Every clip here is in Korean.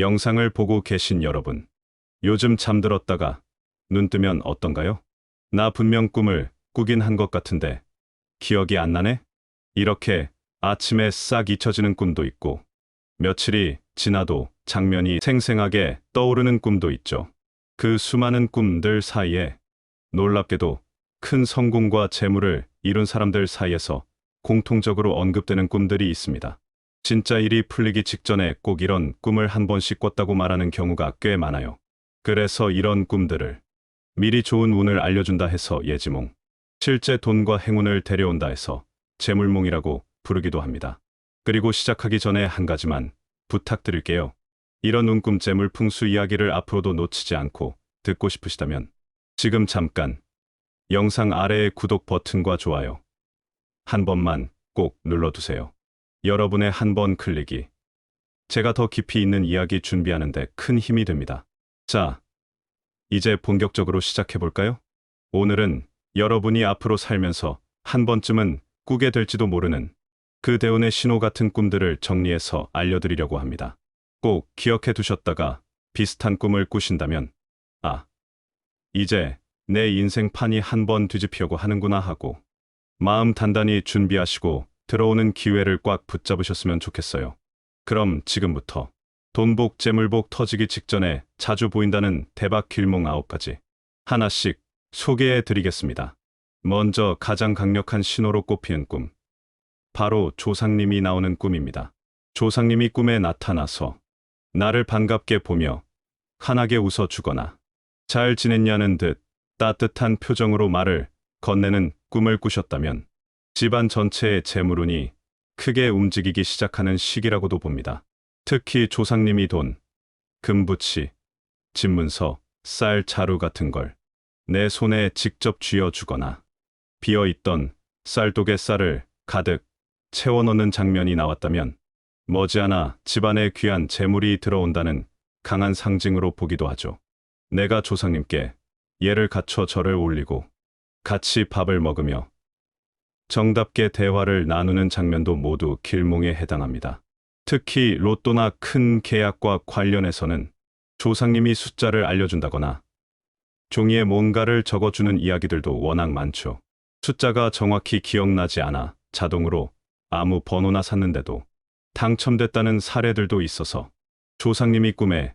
영상을 보고 계신 여러분. 요즘 잠들었다가 눈 뜨면 어떤가요? 나 분명 꿈을 꾸긴 한 것 같은데 기억이 안 나네? 이렇게 아침에 싹 잊혀지는 꿈도 있고 며칠이 지나도 장면이 생생하게 떠오르는 꿈도 있죠. 그 수많은 꿈들 사이에 놀랍게도 큰 성공과 재물을 이룬 사람들 사이에서 공통적으로 언급되는 꿈들이 있습니다. 진짜 일이 풀리기 직전에 꼭 이런 꿈을 한 번씩 꿨다고 말하는 경우가 꽤 많아요. 그래서 이런 꿈들을 미리 좋은 운을 알려준다 해서 예지몽, 실제 돈과 행운을 데려온다 해서 재물몽이라고 부르기도 합니다. 그리고 시작하기 전에 한 가지만 부탁드릴게요. 이런 운꿈 재물 풍수 이야기를 앞으로도 놓치지 않고 듣고 싶으시다면 지금 잠깐 영상 아래의 구독 버튼과 좋아요 한 번만 꼭 눌러두세요. 여러분의 한 번 클릭이 제가 더 깊이 있는 이야기 준비하는데 큰 힘이 됩니다. 자, 이제 본격적으로 시작해볼까요? 오늘은 여러분이 앞으로 살면서 한 번쯤은 꾸게 될지도 모르는 그 대운의 신호 같은 꿈들을 정리해서 알려드리려고 합니다. 꼭 기억해 두셨다가 비슷한 꿈을 꾸신다면, 아, 이제 내 인생판이 한 번 뒤집히려고 하는구나 하고, 마음 단단히 준비하시고 들어오는 기회를 꽉 붙잡으셨으면 좋겠어요. 그럼 지금부터 돈복 재물복 터지기 직전에 자주 보인다는 대박 길몽 아홉 가지 하나씩 소개해 드리겠습니다. 먼저 가장 강력한 신호로 꼽히는 꿈. 바로 조상님이 나오는 꿈입니다. 조상님이 꿈에 나타나서 나를 반갑게 보며 환하게 웃어 주거나 잘 지냈냐는 듯 따뜻한 표정으로 말을 건네는 꿈을 꾸셨다면 집안 전체의 재물운이 크게 움직이기 시작하는 시기라고도 봅니다. 특히 조상님이 돈, 금부치, 집문서, 쌀, 자루 같은 걸 내 손에 직접 쥐어주거나 비어있던 쌀독에 쌀을 가득 채워넣는 장면이 나왔다면 머지않아 집안에 귀한 재물이 들어온다는 강한 상징으로 보기도 하죠. 내가 조상님께 예를 갖춰 절을 올리고 같이 밥을 먹으며 정답게 대화를 나누는 장면도 모두 길몽에 해당합니다. 특히 로또나 큰 계약과 관련해서는 조상님이 숫자를 알려준다거나 종이에 뭔가를 적어주는 이야기들도 워낙 많죠. 숫자가 정확히 기억나지 않아 자동으로 아무 번호나 샀는데도 당첨됐다는 사례들도 있어서 조상님이 꿈에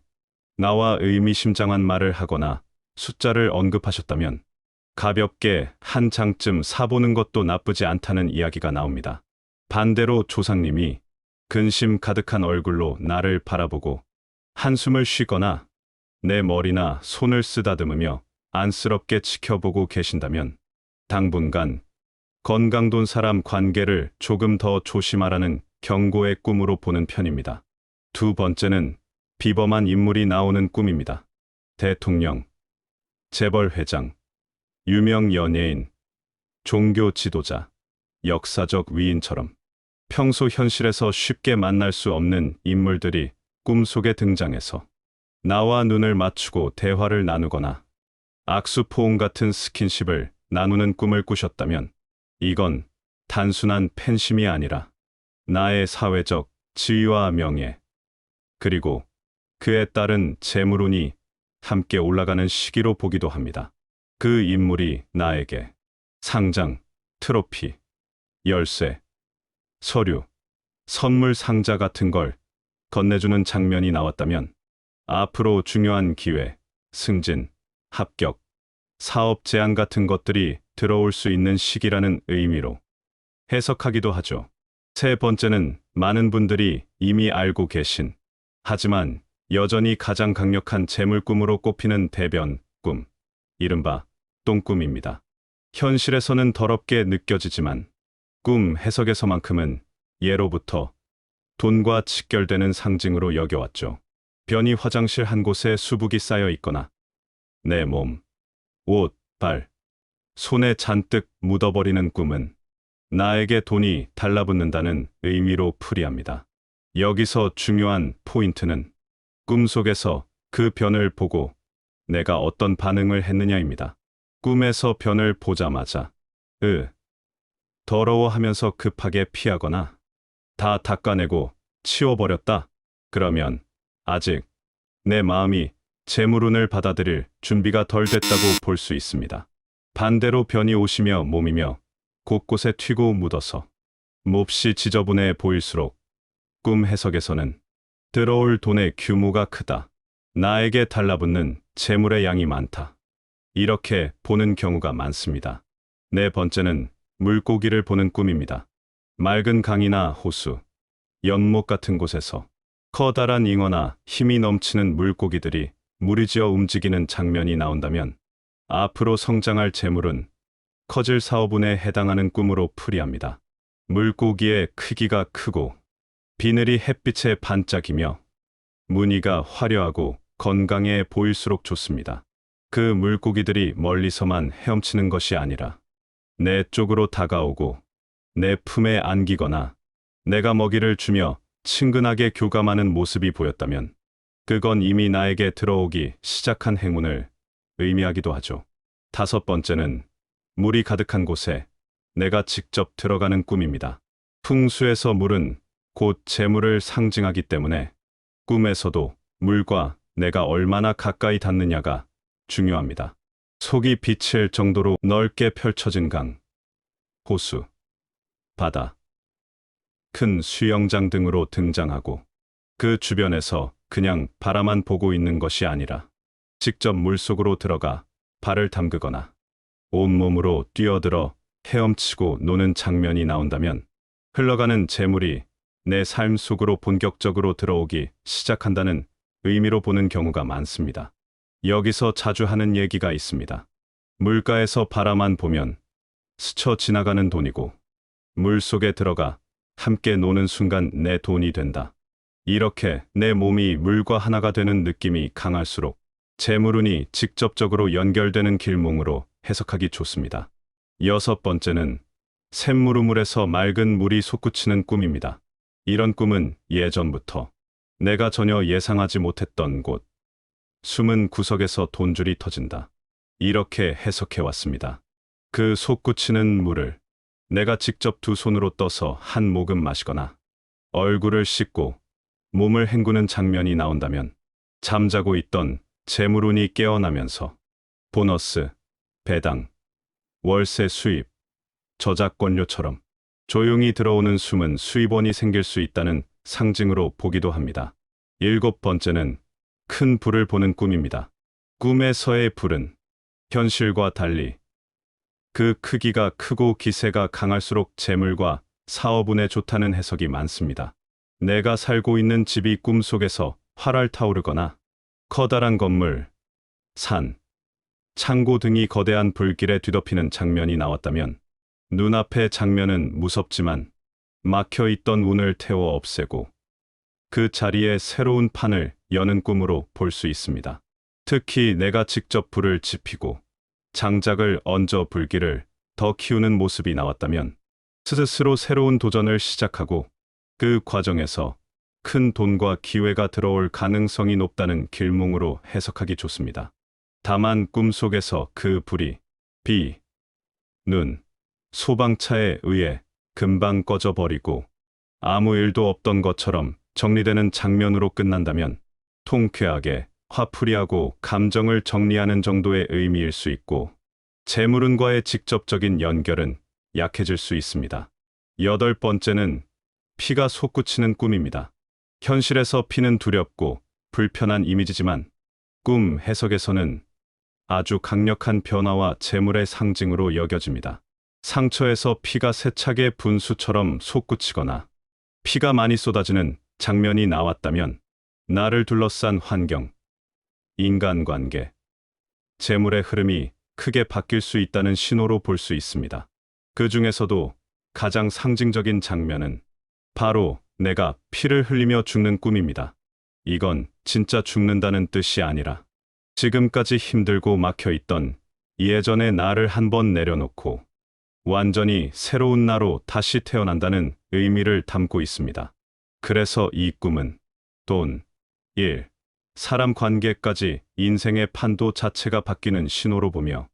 나와 의미심장한 말을 하거나 숫자를 언급하셨다면 가볍게 한 장쯤 사보는 것도 나쁘지 않다는 이야기가 나옵니다. 반대로 조상님이 근심 가득한 얼굴로 나를 바라보고 한숨을 쉬거나 내 머리나 손을 쓰다듬으며 안쓰럽게 지켜보고 계신다면 당분간 건강돈 사람 관계를 조금 더 조심하라는 경고의 꿈으로 보는 편입니다. 두 번째는 비범한 인물이 나오는 꿈입니다. 대통령, 재벌 회장, 유명 연예인, 종교 지도자, 역사적 위인처럼 평소 현실에서 쉽게 만날 수 없는 인물들이 꿈속에 등장해서 나와 눈을 맞추고 대화를 나누거나 악수포옹 같은 스킨십을 나누는 꿈을 꾸셨다면 이건 단순한 팬심이 아니라 나의 사회적 지위와 명예 그리고 그에 따른 재물운이 함께 올라가는 시기로 보기도 합니다. 그 인물이 나에게 상장, 트로피, 열쇠, 서류, 선물 상자 같은 걸 건네주는 장면이 나왔다면 앞으로 중요한 기회, 승진, 합격, 사업 제안 같은 것들이 들어올 수 있는 시기라는 의미로 해석하기도 하죠. 세 번째는 많은 분들이 이미 알고 계신 하지만 여전히 가장 강력한 재물 꿈으로 꼽히는 대변 꿈, 이른바 똥꿈입니다. 현실에서는 더럽게 느껴지지만 꿈 해석에서만큼은 예로부터 돈과 직결되는 상징으로 여겨왔죠. 변이 화장실 한 곳에 수북이 쌓여 있거나 내 몸, 옷, 발, 손에 잔뜩 묻어버리는 꿈은 나에게 돈이 달라붙는다는 의미로 풀이합니다. 여기서 중요한 포인트는 꿈속에서 그 변을 보고 내가 어떤 반응을 했느냐입니다. 꿈에서 변을 보자마자 으 더러워하면서 급하게 피하거나 다 닦아내고 치워버렸다. 그러면 아직 내 마음이 재물운을 받아들일 준비가 덜 됐다고 볼 수 있습니다. 반대로 변이 오시며 몸이며 곳곳에 튀고 묻어서 몹시 지저분해 보일수록 꿈 해석에서는 들어올 돈의 규모가 크다. 나에게 달라붙는 재물의 양이 많다. 이렇게 보는 경우가 많습니다. 네 번째는 물고기를 보는 꿈입니다. 맑은 강이나 호수, 연못 같은 곳에서 커다란 잉어나 힘이 넘치는 물고기들이 무리지어 움직이는 장면이 나온다면 앞으로 성장할 재물은 커질 사업운에 해당하는 꿈으로 풀이합니다. 물고기의 크기가 크고 비늘이 햇빛에 반짝이며 무늬가 화려하고 건강해 보일수록 좋습니다. 그 물고기들이 멀리서만 헤엄치는 것이 아니라 내 쪽으로 다가오고 내 품에 안기거나 내가 먹이를 주며 친근하게 교감하는 모습이 보였다면 그건 이미 나에게 들어오기 시작한 행운을 의미하기도 하죠. 다섯 번째는 물이 가득한 곳에 내가 직접 들어가는 꿈입니다. 풍수에서 물은 곧 재물을 상징하기 때문에 꿈에서도 물과 내가 얼마나 가까이 닿느냐가 중요합니다. 속이 비칠 정도로 넓게 펼쳐진 강, 호수, 바다, 큰 수영장 등으로 등장하고 그 주변에서 그냥 바라만 보고 있는 것이 아니라 직접 물속으로 들어가 발을 담그거나 온몸으로 뛰어들어 헤엄치고 노는 장면이 나온다면 흘러가는 재물이 내 삶 속으로 본격적으로 들어오기 시작한다는 의미로 보는 경우가 많습니다. 여기서 자주 하는 얘기가 있습니다. 물가에서 바라만 보면 스쳐 지나가는 돈이고 물 속에 들어가 함께 노는 순간 내 돈이 된다. 이렇게 내 몸이 물과 하나가 되는 느낌이 강할수록 재물운이 직접적으로 연결되는 길몽으로 해석하기 좋습니다. 여섯 번째는 샘물우물에서 맑은 물이 솟구치는 꿈입니다. 이런 꿈은 예전부터 내가 전혀 예상하지 못했던 곳, 숨은 구석에서 돈줄이 터진다. 이렇게 해석해 왔습니다. 그 솟구치는 물을 내가 직접 두 손으로 떠서 한 모금 마시거나 얼굴을 씻고 몸을 헹구는 장면이 나온다면 잠자고 있던 재물운이 깨어나면서 보너스, 배당, 월세 수입, 저작권료처럼 조용히 들어오는 숨은 수입원이 생길 수 있다는 상징으로 보기도 합니다. 일곱 번째는 큰 불을 보는 꿈입니다. 꿈에서의 불은 현실과 달리 그 크기가 크고 기세가 강할수록 재물과 사업운에 좋다는 해석이 많습니다. 내가 살고 있는 집이 꿈속에서 활활 타오르거나 커다란 건물, 산, 창고 등이 거대한 불길에 뒤덮이는 장면이 나왔다면 눈앞의 장면은 무섭지만 막혀 있던 운을 태워 없애고 그 자리에 새로운 판을 여는 꿈으로 볼 수 있습니다. 특히 내가 직접 불을 지피고 장작을 얹어 불길을 더 키우는 모습이 나왔다면 스스로 새로운 도전을 시작하고 그 과정에서 큰 돈과 기회가 들어올 가능성이 높다는 길몽으로 해석하기 좋습니다. 다만 꿈속에서 그 불이 비, 눈, 소방차에 의해 금방 꺼져버리고 아무 일도 없던 것처럼 정리되는 장면으로 끝난다면 통쾌하게 화풀이하고 감정을 정리하는 정도의 의미일 수 있고 재물운과의 직접적인 연결은 약해질 수 있습니다. 여덟 번째는 피가 솟구치는 꿈입니다. 현실에서 피는 두렵고 불편한 이미지지만 꿈 해석에서는 아주 강력한 변화와 재물의 상징으로 여겨집니다. 상처에서 피가 세차게 분수처럼 솟구치거나 피가 많이 쏟아지는 장면이 나왔다면 나를 둘러싼 환경, 인간관계, 재물의 흐름이 크게 바뀔 수 있다는 신호로 볼 수 있습니다. 그 중에서도 가장 상징적인 장면은 바로 내가 피를 흘리며 죽는 꿈입니다. 이건 진짜 죽는다는 뜻이 아니라 지금까지 힘들고 막혀 있던 예전의 나를 한번 내려놓고 완전히 새로운 나로 다시 태어난다는 의미를 담고 있습니다. 그래서 이 꿈은 돈, 일, 사람 관계까지 인생의 판도 자체가 바뀌는 신호로 보며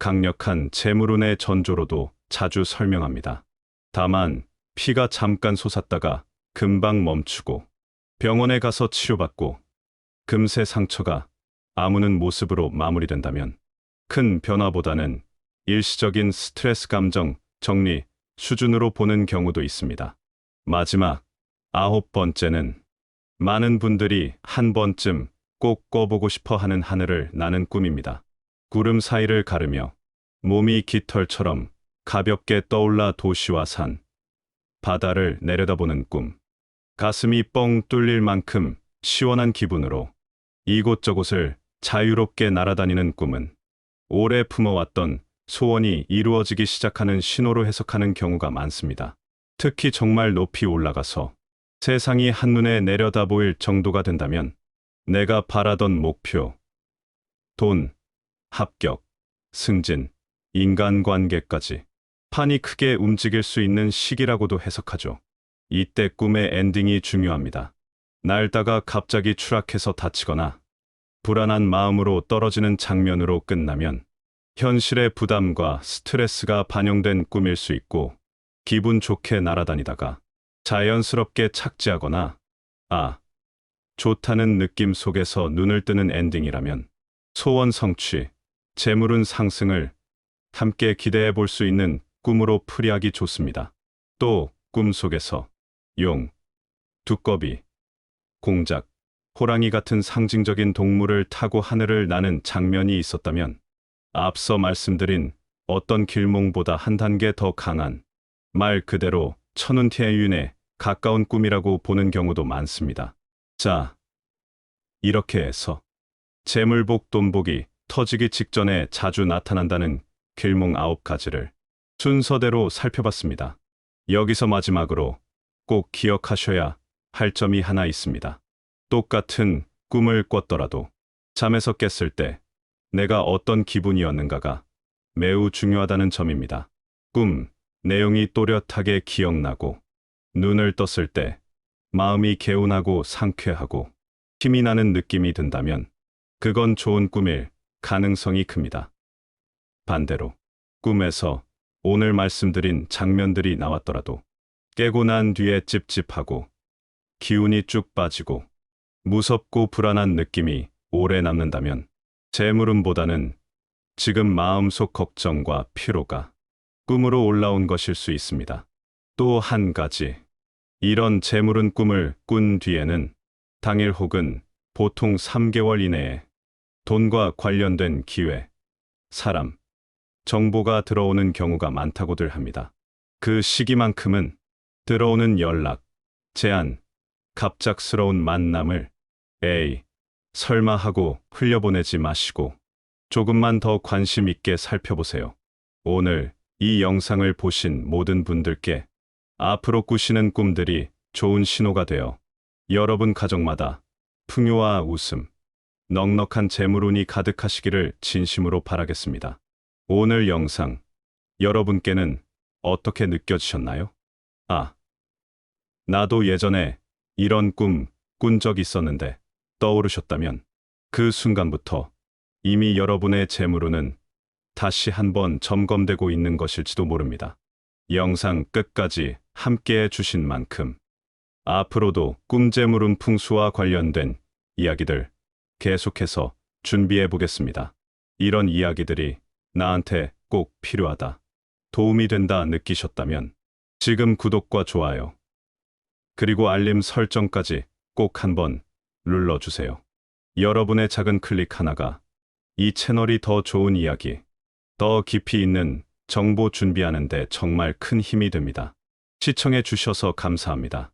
강력한 재물운의 전조로도 자주 설명합니다. 다만 피가 잠깐 솟았다가 금방 멈추고 병원에 가서 치료받고 금세 상처가 아무는 모습으로 마무리된다면 큰 변화보다는 일시적인 스트레스 감정 정리 수준으로 보는 경우도 있습니다. 마지막 아홉 번째는 많은 분들이 한 번쯤 꼭 꿔보고 싶어 하는 하늘을 나는 꿈입니다. 구름 사이를 가르며 몸이 깃털처럼 가볍게 떠올라 도시와 산, 바다를 내려다보는 꿈. 가슴이 뻥 뚫릴 만큼 시원한 기분으로 이곳저곳을 자유롭게 날아다니는 꿈은 오래 품어왔던 소원이 이루어지기 시작하는 신호로 해석하는 경우가 많습니다. 특히 정말 높이 올라가서 세상이 한눈에 내려다 보일 정도가 된다면 내가 바라던 목표, 돈, 합격, 승진, 인간관계까지 판이 크게 움직일 수 있는 시기라고도 해석하죠. 이때 꿈의 엔딩이 중요합니다. 날다가 갑자기 추락해서 다치거나 불안한 마음으로 떨어지는 장면으로 끝나면 현실의 부담과 스트레스가 반영된 꿈일 수 있고 기분 좋게 날아다니다가 자연스럽게 착지하거나 아, 좋다는 느낌 속에서 눈을 뜨는 엔딩이라면 소원 성취, 재물운 상승을 함께 기대해 볼 수 있는 꿈으로 풀이하기 좋습니다. 또 꿈 속에서 용, 두꺼비, 공작, 호랑이 같은 상징적인 동물을 타고 하늘을 나는 장면이 있었다면 앞서 말씀드린 어떤 길몽보다 한 단계 더 강한 말 그대로 천운태윤에 가까운 꿈이라고 보는 경우도 많습니다. 자, 이렇게 해서 재물복 돈복이 터지기 직전에 자주 나타난다는 길몽 아홉 가지를 순서대로 살펴봤습니다. 여기서 마지막으로 꼭 기억하셔야 할 점이 하나 있습니다. 똑같은 꿈을 꿨더라도 잠에서 깼을 때 내가 어떤 기분이었는가가 매우 중요하다는 점입니다. 꿈, 내용이 또렷하게 기억나고 눈을 떴을 때 마음이 개운하고 상쾌하고 힘이 나는 느낌이 든다면 그건 좋은 꿈일 가능성이 큽니다. 반대로 꿈에서 오늘 말씀드린 장면들이 나왔더라도 깨고 난 뒤에 찝찝하고 기운이 쭉 빠지고 무섭고 불안한 느낌이 오래 남는다면 재물음보다는 지금 마음속 걱정과 피로가 꿈으로 올라온 것일 수 있습니다. 또 한 가지. 이런 재물은 꿈을 꾼 뒤에는 당일 혹은 보통 3개월 이내에 돈과 관련된 기회, 사람, 정보가 들어오는 경우가 많다고들 합니다. 그 시기만큼은 들어오는 연락, 제안, 갑작스러운 만남을 에이, 설마 하고 흘려보내지 마시고 조금만 더 관심 있게 살펴보세요. 오늘 이 영상을 보신 모든 분들께 앞으로 꾸시는 꿈들이 좋은 신호가 되어 여러분 가정마다 풍요와 웃음, 넉넉한 재물운이 가득하시기를 진심으로 바라겠습니다. 오늘 영상 여러분께는 어떻게 느껴지셨나요? 아, 나도 예전에 이런 꿈 꾼 적 있었는데 떠오르셨다면 그 순간부터 이미 여러분의 재물운은 다시 한번 점검되고 있는 것일지도 모릅니다. 영상 끝까지 함께 해 주신 만큼 앞으로도 꿈재물운 풍수와 관련된 이야기들 계속해서 준비해 보겠습니다. 이런 이야기들이 나한테 꼭 필요하다. 도움이 된다 느끼셨다면 지금 구독과 좋아요 그리고 알림 설정까지 꼭 한번 눌러주세요. 여러분의 작은 클릭 하나가 이 채널이 더 좋은 이야기, 더 깊이 있는 정보 준비하는 데 정말 큰 힘이 됩니다. 시청해 주셔서 감사합니다.